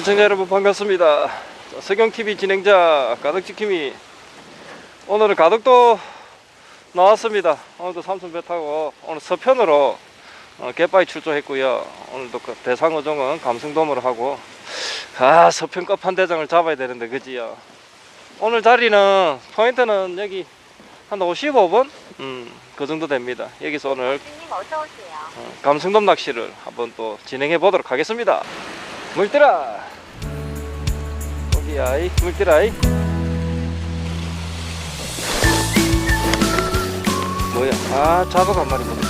시청자 여러분 반갑습니다. 석영TV 진행자 가덕지킴이 오늘은 가덕도 나왔습니다. 오늘도 삼성 배 타고 오늘 서편으로 어, 갯바위 출조했고요. 오늘도 그 대상어종은 감성돔으로 하고 아 서편 끝판대장을 잡아야 되는데 그지요. 오늘 자리는 포인트는 여기 한 55분? 음, 그 정도 됩니다. 여기서 오늘. 어, 감성돔 낚시를 한번 또 진행해 보도록 하겠습니다. 물들아, 거기야이 물들아이. 뭐야? 아 자박 한 마리 먹었어.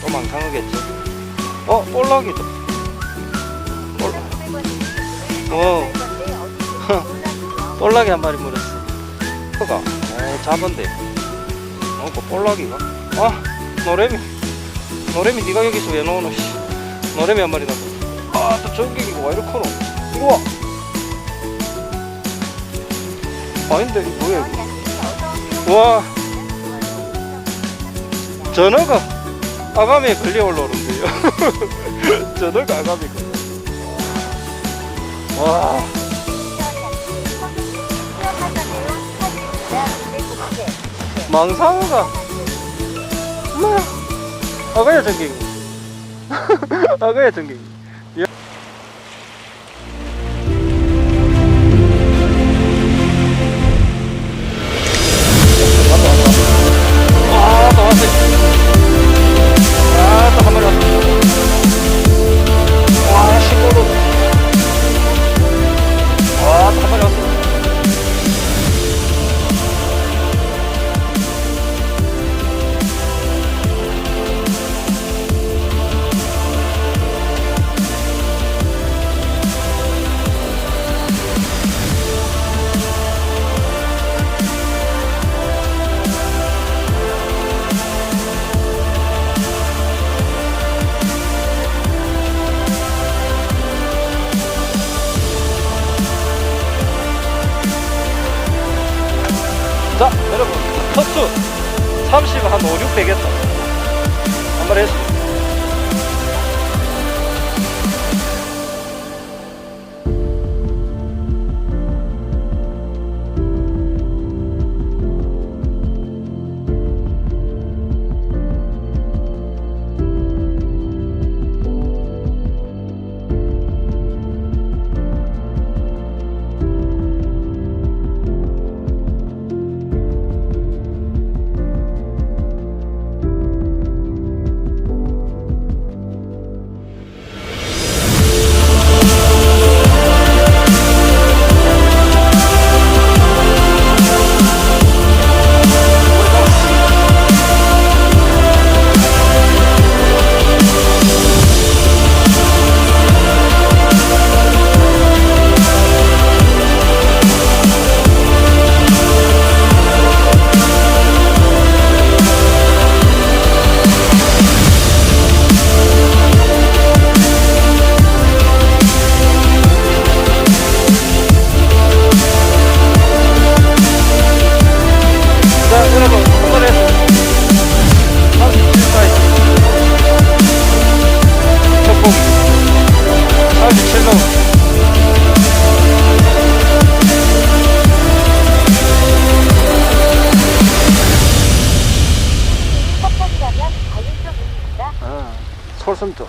또 망상하겠지. 어 올라오기다. 어. 볼락이 한 마리 물었어. 뭐가? 에 잡은데. 어, 그 볼락이가? 아, 노래미. 노래미 네가 여기서 왜 넣어놓? 씨. 노래미 한 마리 넣어. 아, 또 저기 와 이렇게 커노? 우와. 아닌데 이거 뭐야 이거? 와, 전어가 아가미에 걸려 올라오는데요. 전어가 아가미에 걸려. 와. 망상어가 뭐 아가야 전갱이 아가야 전갱이 자, 여러분, 첫수 30, 한 5, 6 되겠다. 한 마리 했어. 자, 37로. 서편이라면 자율 쪽입니다. 아, 솔선도.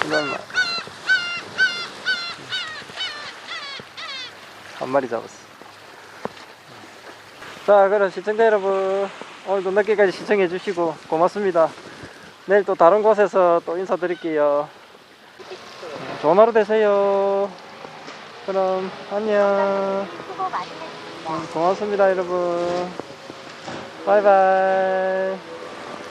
잠깐만. 한 마리 잡았어. 자, 그럼 시청자 여러분, 오늘도 늦게까지 시청해 주시고 고맙습니다. 내일 또 다른 곳에서 또 인사드릴게요. 좋은 하루 되세요. 그럼 안녕. 고맙습니다, 여러분. 바이바이.